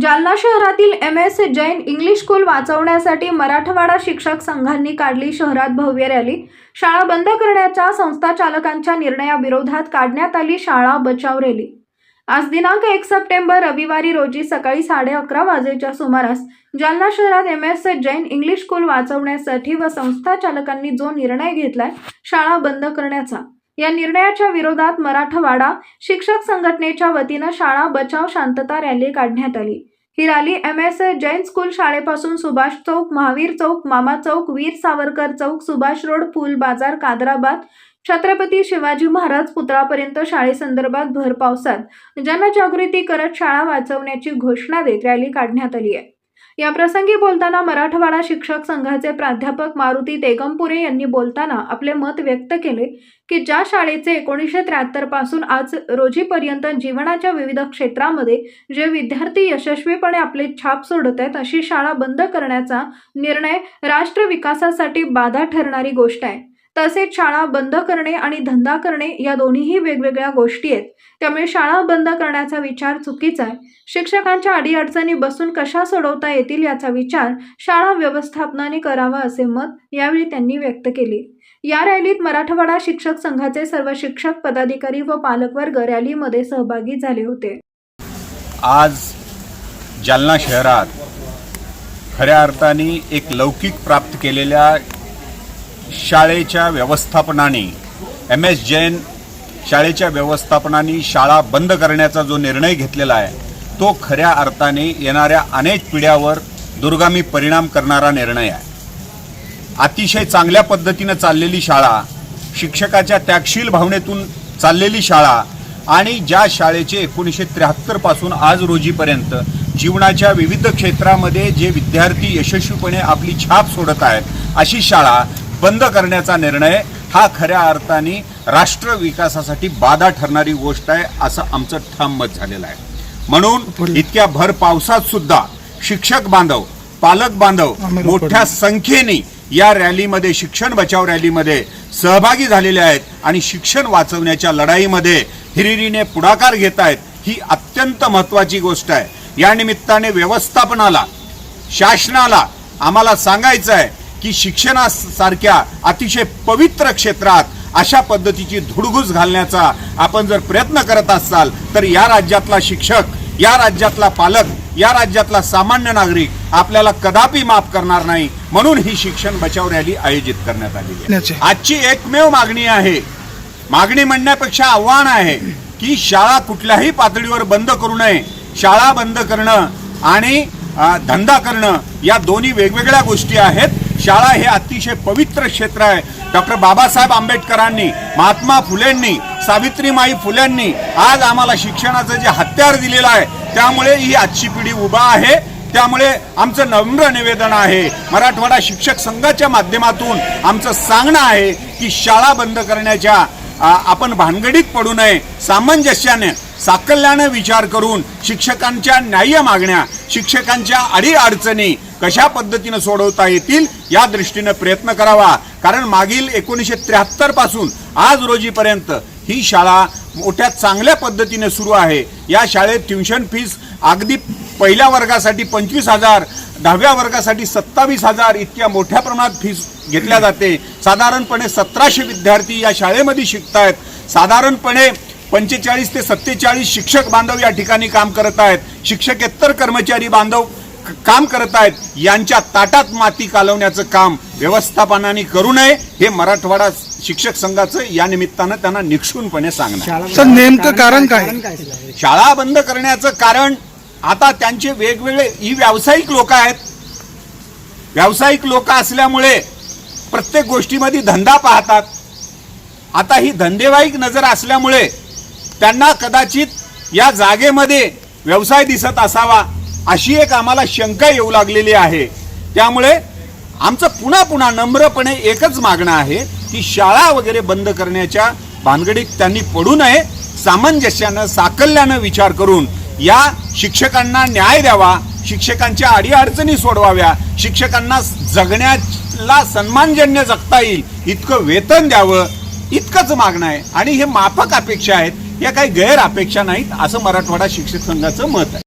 जालना शहरातील M S Jain English school वाचवण्यासाठी मराठवाडा शिक्षक संघांनी काढली शहरात भव्य रॅली. शाळा बंद करण्याच्या संस्था चालकांच्या निर्णयाविरोधात काढण्यात आली शाळा बचाव रॅली. आज दिनांक एक सप्टेंबर रविवारी रोजी सकाळी साडे अकरा वाजेच्या सुमारास जालना शहरात M S Jain English school वाचवण्यासाठी व संस्था चालकांनी जो निर्णय घेतलाय शाळा बंद करण्याचा. या निर्णयाच्या विरोधात मराठवाडा शिक्षक संघटनेच्या वतीनं शाळा बचाव शांतता रॅली काढण्यात आली. ही rally M S Jain school शाळेपासून सुभाष चौक महावीर चौक मामा चौक वीर सावरकर चौक सुभाष रोड फुल बाजार कादराबाद छत्रपती शिवाजी महाराज पुतळापर्यंत शाळेसंदर्भात भर पावसात जनजागृती करत शाळा वाचवण्याची घोषणा देत रॅली काढण्यात आली आहे. या प्रसंगी बोलताना मराठवाडा शिक्षक संघाचे प्राध्यापक मारुती तेगमपुरे यांनी बोलताना आपले मत व्यक्त केले की ज्या शाळेचे एकोणीसशे त्र्याहत्तरपासून आज रोजीपर्यंत जीवनाच्या विविध क्षेत्रामध्ये जे विद्यार्थी यशस्वीपणे आपले छाप सोडत आहेत अशी शाळा बंद करण्याचा निर्णय राष्ट्र विकासासाठी बाधा ठरणारी गोष्ट आहे. तसेच शाळा बंद करणे आणि धंदा करणे या दोन्हीही वेगवेगळ्या गोष्टी आहेत. त्यामुळे शाळा बंद करण्याचा विचार चुकीचा आहे. शिक्षकांच्या अडीअडचणी बसून कशा सोडवता येतील याचा विचार शाळा व्यवस्थापनाने करावा असे मत यावेळी त्यांनी व्यक्त केले. या रॅलीत मराठवाडा शिक्षक संघाचे सर्व शिक्षक पदाधिकारी व पालकवर्ग रॅलीमध्ये सहभागी झाले होते. आज जालना शहरात खऱ्या अर्थाने एक लौकिक प्राप्त केलेल्या शाळेच्या व्यवस्थापनाने एम एस जैन शाळेच्या व्यवस्थापनाने शाळा बंद करण्याचा जो निर्णय घेतलेला आहे तो खऱ्या अर्थाने येणाऱ्या अनेक पिढ्यावर दुर्गामी परिणाम करणारा निर्णय आहे. अतिशय चांगल्या पद्धतीनं चाललेली शाळा शिक्षकाच्या त्यागशील भावनेतून चाललेली शाळा आणि ज्या शाळेचे एकोणीसशे त्र्याहत्तरपासून आज रोजीपर्यंत जीवनाच्या विविध क्षेत्रामध्ये जे विद्यार्थी यशस्वीपणे आपली छाप सोडत आहेत अशी शाळा बंद करण्याचा निर्णय हा खऱ्या अर्थाने राष्ट्र विकासासाठी बाधा ठरणारी गोष्ट आहे असं आमचं ठाम मत झालेलं आहे. म्हणून इतक्या भर पावसात सुद्धा शिक्षक बांधव पालक बांधव मोठ्या संख्येने या रॅलीमध्ये शिक्षण बचाव रॅलीमध्ये सहभागी झालेले आहेत आणि शिक्षण वाचवण्याच्या लढाईमध्ये हिरिरीने पुढाकार घेत आहेत ही अत्यंत महत्वाची गोष्ट आहे. या निमित्ताने व्यवस्थापनाला शासनाला आम्हाला सांगायचं आहे की शिक्षणासारख्या अतिशय पवित्र क्षेत्रात अशा पद्धतीची धुडगूस घालण्याचा आपण जर प्रयत्न करत असाल तर या राज्यातला शिक्षक या राज्यातला पालक या राज्यातला सामान्य नागरिक आपल्याला कदापि माफ करणार नाही. म्हणून ही शिक्षण बचाव रॅली आयोजित करण्यात आहे. आजची एकमेव मागणी आहे. मागणी म्हणण्यापेक्षा आव्हान आहे की शाळा कुठल्याही पातळीवर बंद करू नये. शाळा बंद करणं आणि धंदा करणं या दोन्ही वेगवेगळ्या गोष्टी आहेत. शाळा हे अतिशय पवित्र क्षेत्र आहे. डॉक्टर बाबासाहेब आंबेडकरांनी महात्मा फुलेंनी सावित्रीमाई फुलेंनी आज आम्हाला शिक्षणाचं जे हत्यार दिलेलं आहे त्यामुळे ही आजची पिढी उभा आहे. त्यामुळे आमचं नम्र निवेदन आहे. मराठवाडा शिक्षक संघाच्या माध्यमातून आमचं सांगणं आहे की शाळा बंद करण्याच्या आपण भानगडीत पडू नये सामंजस्याने साकल्यानं विचार करून शिक्षकांच्या न्याय्य मागण्या शिक्षकांच्या अडीअडचणी कशा पद्धतीनं सोडवता येतील या दृष्टीनं प्रयत्न करावा. कारण मागील एकोणीसशे त्र्याहत्तरपासून आज रोजीपर्यंत ही शाळा मोठ्या चांगल्या पद्धतीने सुरू आहे. या शाळेत ट्युशन फीस अगदी पहिल्या वर्गासाठी पंचवीस हजार दहाव्या वर्गासाठी सत्तावीस हजार इतक्या मोठ्या प्रमाणात फीस घेतल्या जाते. साधारणपणे सतराशे विद्यार्थी या शाळेमध्ये शिकतायत. साधारणपणे पंचेचाळीस ते सत्तेचाळीस शिक्षक बांधव या ठिकाणी काम करत आहेत. शिक्षकेतर कर्मचारी बांधव काम करत आहेत. यांच्या ताटात माती कालवण्याचं काम व्यवस्थापनाने करू नये हे मराठवाडा शिक्षक संघाचं या निमित्तानं त्यांना निक्षूनपणे सांगणार सर नेमकं कारण काय? शाळा बंद करण्याचं कारण आता त्यांचे वेगवेगळे ही व्यावसायिक लोक आहेत. व्यावसायिक लोक असल्यामुळे प्रत्येक गोष्टीमध्ये धंदा पाहतात. आता ही धंदेवाईक नजर असल्यामुळे त्यांना कदाचित या जागेमध्ये व्यवसाय दिसत असावा अशी एक आम्हाला शंका येऊ लागलेली आहे. त्यामुळे आमचं पुन्हा पुन्हा नम्रपणे एकच मागणं आहे की शाळा वगैरे बंद करण्याच्या भानगडीत त्यांनी पडू नये सामंजस्यानं साकल्यानं विचार करून या शिक्षकांना न्याय द्यावा शिक्षकांच्या अडीअडचणी सोडवाव्या शिक्षकांना जगण्याला सन्मानजन्य जगता येईल इतकं वेतन द्यावं इतकंच मागणं आहे. आणि हे माफक अपेक्षा आहेत या काही गैर अपेक्षा नाहीत असं मराठवाडा शिक्षक संघाचं मत आहे.